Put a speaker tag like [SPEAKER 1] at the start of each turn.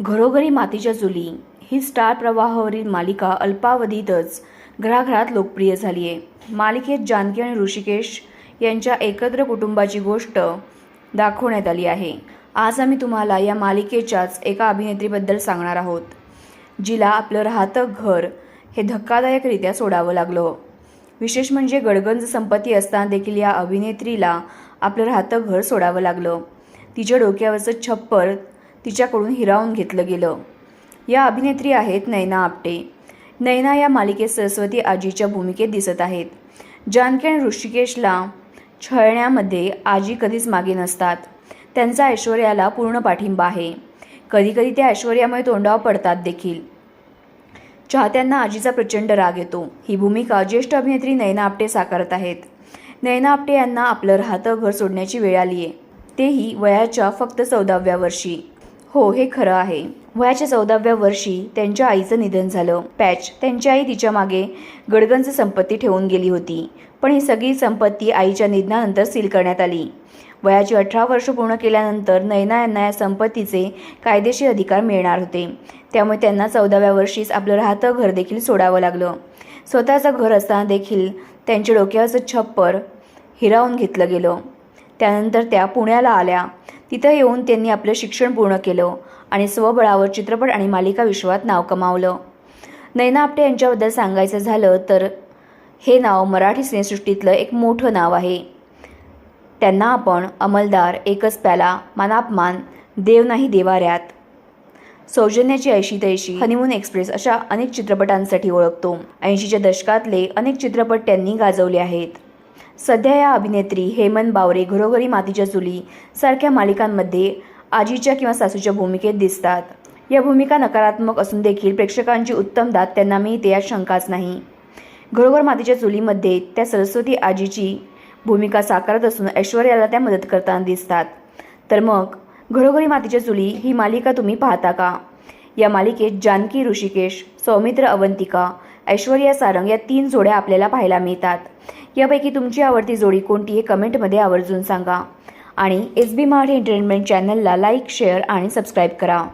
[SPEAKER 1] घरोघरी मातीच्या चुली ही स्टार प्रवाहावरील मालिका अल्पावधीतच घराघरात लोकप्रिय झाली आहे मालिकेत जानकी आणि ऋषिकेश यांच्या एकत्र कुटुंबाची गोष्ट दाखवण्यात आली आहे. आज आम्ही तुम्हाला या मालिकेच्याच एका अभिनेत्रीबद्दल सांगणार आहोत. जिला आपलं राहतं घर हे धक्कादायकरित्या सोडावं लागलं. विशेष म्हणजे गडगंज संपत्ती असताना देखील या अभिनेत्रीला आपलं राहतं घर सोडावं लागलं. तिच्या डोक्यावरचं छप्पर तिच्याकडून हिरावून घेतलं गेलं. या अभिनेत्री आहेत नैना आपटे. नैना या मालिकेत सरस्वती आजीच्या भूमिकेत दिसत आहेत. जानकी आणि ऋषिकेशला छळण्यामध्ये आजी कधीच मागे नसतात. त्यांचा ऐश्वर्याला पूर्ण पाठिंबा आहे. कधीकधी त्या ऐश्वर्यामुळे तोंडावर पडतात देखील. चाहत्यांना आजीचा प्रचंड राग येतो. ही भूमिका ज्येष्ठ अभिनेत्री नैना आपटे साकारत आहेत. नैना आपटे यांना आपलं राहतं घर सोडण्याची वेळ आली आहे तेही वयाच्या फक्त चौदाव्या वर्षी. हो हे खरं आहे. वयाच्या चौदाव्या वर्षी त्यांच्या आईचं निधन झालं. पॅच त्यांची आई तिच्यामागे गडगंज संपत्ती ठेवून गेली होती. पण ही सगळी संपत्ती आईच्या निधनानंतर सील करण्यात आली. वयाची अठरा वर्ष पूर्ण केल्यानंतर नैना यांना या संपत्तीचे कायदेशीर अधिकार मिळणार होते. त्यामुळे त्यांना चौदाव्या वर्षीच आपलं राहतं घर देखील सोडावं लागलं. स्वतःचं घर असताना देखील त्यांच्या डोक्यावरचं छप्पर हिरावून घेतलं गेलं. त्यानंतर त्या पुण्याला आल्या. तिथं येऊन त्यांनी आपलं शिक्षण पूर्ण केलं आणि स्वबळावर चित्रपट आणि मालिका विश्वात नाव कमावलं. नैना आपटे यांच्याबद्दल सांगायचं झालं तर हे नाव मराठी सिनेसृष्टीतलं एक मोठं नाव आहे. त्यांना आपण अमलदार एकच प्याला मानापमान देव नाही देवाऱ्यात सौजन्याची ऐशी तैशी हनीमून एक्सप्रेस अशा अनेक चित्रपटांसाठी ओळखतो. ऐंशीच्या दशकातले अनेक चित्रपट त्यांनी गाजवले आहेत. सध्या या अभिनेत्री हेमंत बावरे घरोघरी मातीच्या चुली सारख्या मालिकांमध्ये आजीच्या किंवा सासूच्या भूमिकेत दिसतात. या भूमिका नकारात्मक असून देखील प्रेक्षकांची उत्तम दाद त्यांना मिळते यात शंकाच नाही. घरोघर मातीच्या चुलीमध्ये त्या सरस्वती आजीची भूमिका साकारत असून ऐश्वर्याला त्या मदत करताना दिसतात. तर मग घरोघरी मातीच्या चुली ही मालिका तुम्ही पाहता का? या मालिकेत जानकी ऋषिकेश सौमित्र अवंतिका ऐश्वर्या सारंग या तीन जोड्या आपल्याला पाहायला मिळतात. यापैकी तुमची आवडती जोडी कोणती हे कमेंटमध्ये आवर्जून सांगा. आणि एस बी मराठी एंटरटेनमेंट चॅनलला लाईक शेअर आणि सबस्क्राईब करा.